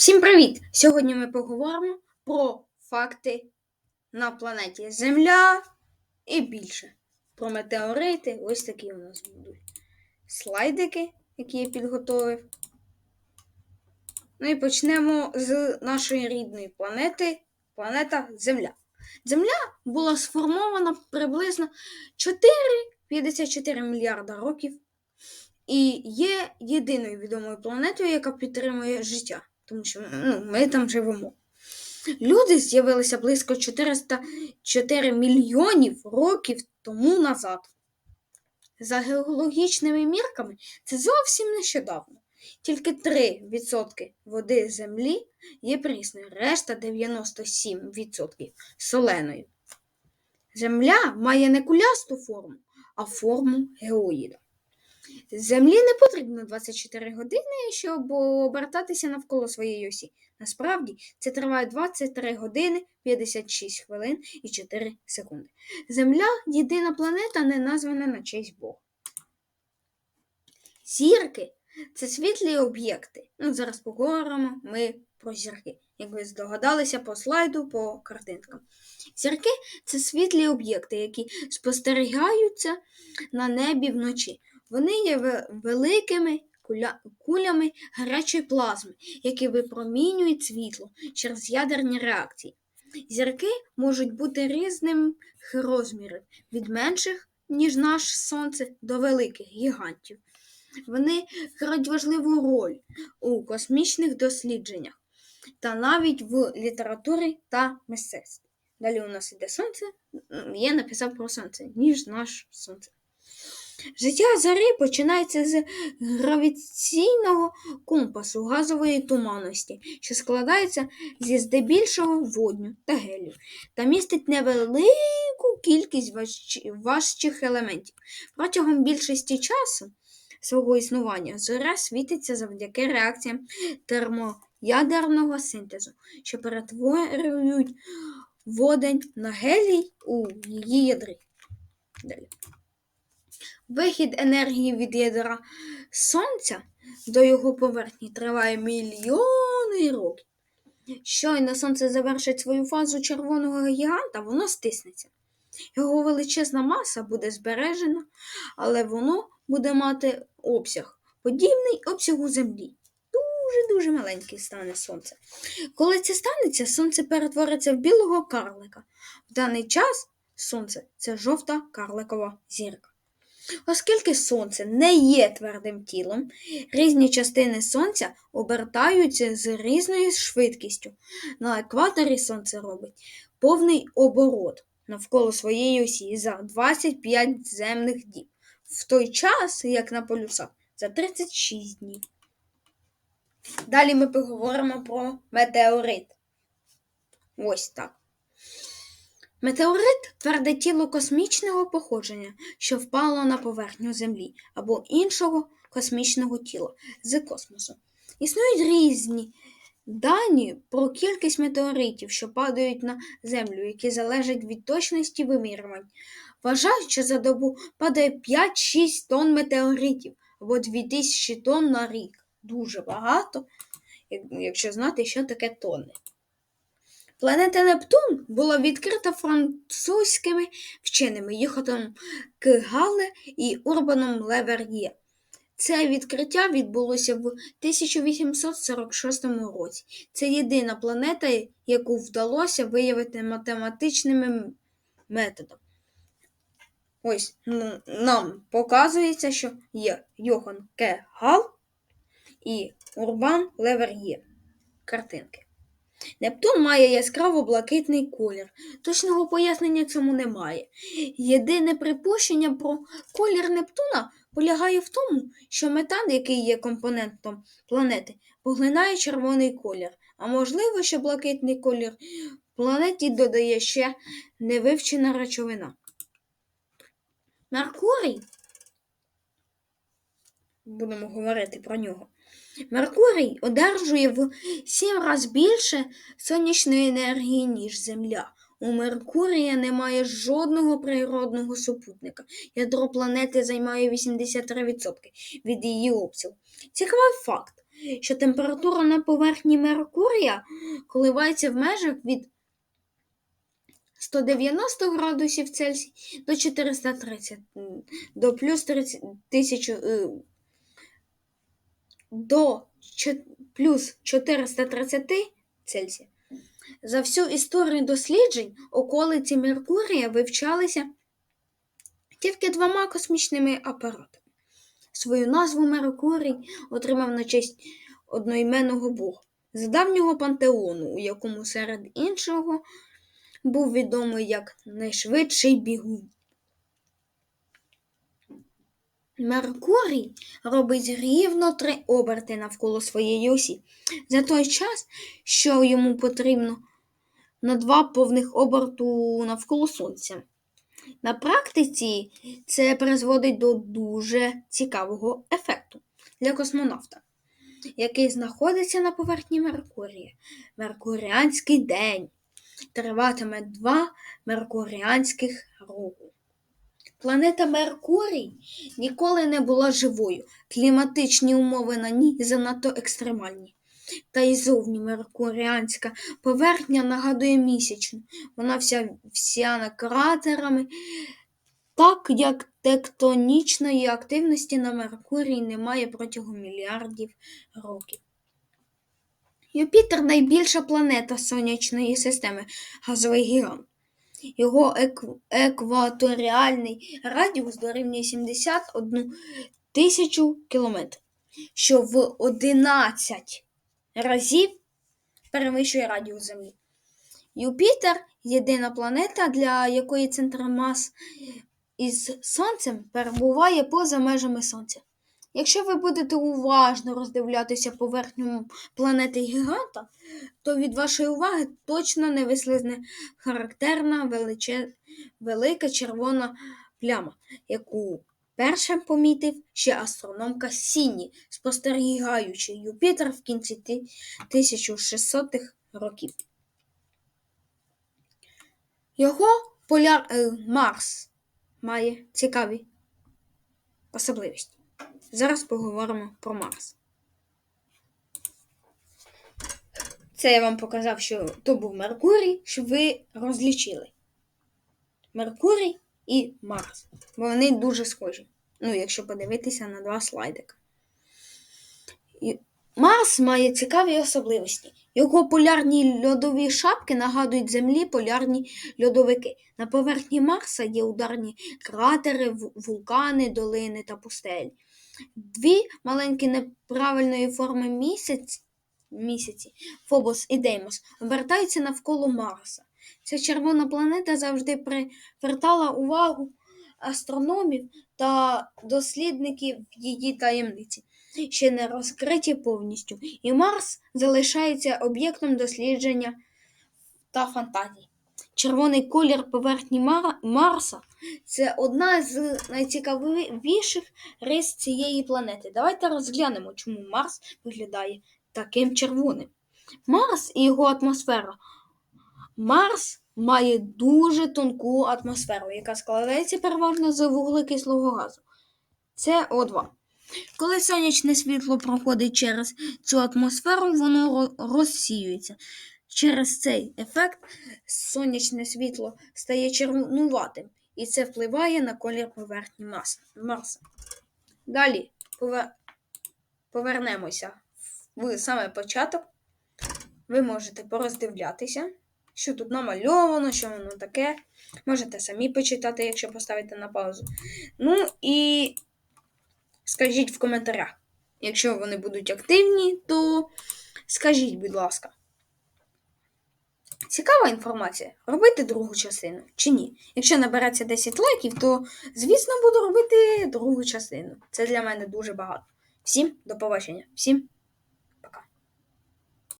Всім привіт! Сьогодні ми поговоримо про факти на планеті Земля і більше. Про метеорити. Ось такі у нас будуть слайдики, які я підготовив. Ну і почнемо з нашої рідної планети планета Земля. Земля була сформована приблизно 4,54 мільярда років і є єдиною відомою планетою, яка підтримує життя тому що ну, ми там живемо. Люди з'явилися близько 404 мільйонів років тому назад. За геологічними мірками, це зовсім нещодавно. Тільки 3% води землі є прісною, решта 97% соленою. Земля має не кулясту форму, а форму геоїда. Землі не потрібно 24 години, щоб обертатися навколо своєї осі. Насправді це триває 23 години 56 хвилин і 4 секунди. Земля єдина планета, не названа на честь Бога. Зірки це світлі об'єкти. Ну, Зараз поговоримо ми про зірки. Як ви здогадалися по слайду, по картинкам. Зірки це світлі об'єкти, які спостерігаються на небі вночі. Вони є великими кулями гарячої плазми, які випромінюють світло через ядерні реакції. Зірки можуть бути різним розмірів від менших, ніж наше Сонце, до великих гігантів. Вони грають важливу роль у космічних дослідженнях та навіть в літературі та мистецтві. Далі у нас іде сонце, я написав про сонце, ніж наш сонце. Життя Зарі починається з гравіційного компасу газової туманності, що складається зі здебільшого водню та гелію, та містить невелику кількість важчих елементів. Протягом більшості часу свого існування зоря світиться завдяки реакціям термоядерного синтезу, що перетворюють водень на гелій у її ядрі. Далі. Вихід енергії від ядра Сонця до його поверхні триває мільйони років. Щойно сонце завершить свою фазу червоного гіганта, воно стиснеться. Його величезна маса буде збережена, але воно буде мати обсяг, подібний обсягу Землі. Дуже-дуже маленький стане сонце. Коли це станеться, сонце перетвориться в білого карлика. В даний час сонце це жовта карликова зірка. Оскільки Сонце не є твердим тілом, різні частини Сонця обертаються з різною швидкістю. На екваторі Сонце робить повний оборот навколо своєї осі за 25 земних діб, в той час, як на полюсах, за 36 днів. Далі ми поговоримо про метеорит. Ось так. Метеорит тверде тіло космічного походження, що впало на поверхню Землі або іншого космічного тіла з космосу. Існують різні дані про кількість метеоритів, що падають на Землю, які залежать від точності вимірювань. Вважають, що за добу падає 5-6 тонн метеоритів або 2000 тонн на рік. Дуже багато, якщо знати, що таке тонни. Планета Нептун була відкрита французькими вченими Юхотом Кгале і Урбаном Левер'є. Це відкриття відбулося в 1846 році. Це єдина планета, яку вдалося виявити математичними методами. Ось ну, нам показується, що є Йохан К. Гал і Урбан Левер'є. Картинки. Нептун має яскраво блакитний колір. Точного пояснення цьому немає. Єдине припущення про колір Нептуна полягає в тому, що метан, який є компонентом планети, поглинає червоний колір, а можливо, що блакитний колір планеті додає ще невивчена речовина. Меркурій, будемо говорити про нього. Меркурій одержує в сім разів більше сонячної енергії, ніж Земля. У Меркурія немає жодного природного супутника. Ядро планети займає 83% від її обсягу. Цікавий факт. що температура на поверхні Меркурія коливається в межах від 190 градусів Цельсія до 430, до плюс 30 тисячу, е, до плюс 430 Цельсія. За всю історію досліджень околиці Меркурія вивчалися тільки двома космічними апаратами. Свою назву Меркурій отримав на честь одноіменного бога з давнього пантеону, у якому серед іншого був відомий як найшвидший бігун. Меркурій робить рівно три оберти навколо своєї осі за той час, що йому потрібно на два повних оберту навколо Сонця. На практиці це призводить до дуже цікавого ефекту для космонавта, який знаходиться на поверхні Меркурія. Меркуріанський день триватиме два меркуріанських року. Планета Меркурій ніколи не була живою. Кліматичні умови на ній занадто екстремальні. Та й зовні меркуріанська поверхня нагадує місячну. Вона вся всяна кратерами, так як тектонічної активності на Меркурії немає протягом мільярдів років. Юпітер найбільша планета Сонячної системи, газовий гігант. Його екваторіальний радіус дорівнює 71 тисячу кілометрів, що в 11 разів перевищує радіус Землі. Юпітер єдина планета, для якої центр мас із Сонцем перебуває поза межами Сонця. Якщо ви будете уважно роздивлятися поверхню планети гіганта, то від вашої уваги точно не вислизне характерна величе... велика червона пляма, яку першим помітив ще астрономка Сіні, спостерігаючи Юпітер в кінці 1600-х років. Його поляр... е, Марс має цікаві особливості. Зараз поговоримо про Марс. Це я вам показав, що то був Меркурій, щоб ви розлічили. Меркурій і Марс. Бо вони дуже схожі. Ну, якщо подивитися на два слайдика. І Марс має цікаві особливості. Його полярні льодові шапки нагадують Землі полярні льодовики. На поверхні Марса є ударні кратери, вулкани, долини та пустелі. Дві маленькі неправильної форми місяць, місяці, Фобос і Деймос, обертаються навколо Марса. Ця червона планета завжди привертала увагу астрономів та дослідників її таємниці, ще не розкриті повністю, і Марс залишається об'єктом дослідження та фантазій. Червоний колір поверхні Марса це одна з найцікавіших рис цієї планети. Давайте розглянемо, чому Марс виглядає таким червоним. Марс і його атмосфера. Марс має дуже тонку атмосферу, яка складається переважно з вуглекислого газу. Це О2. Коли сонячне світло проходить через цю атмосферу, воно розсіюється. Через цей ефект сонячне світло стає червонуватим, і це впливає на колір поверхні Марса. Далі пове- повернемося в саме початок. Ви можете пороздивлятися, що тут намальовано, що воно таке. Можете самі почитати, якщо поставите на паузу. Ну і скажіть в коментарях. Якщо вони будуть активні, то скажіть, будь ласка. Цікава інформація. Робити другу частину чи ні? Якщо набереться 10 лайків, то звісно буду робити другу частину. Це для мене дуже багато. Всім до побачення. Всім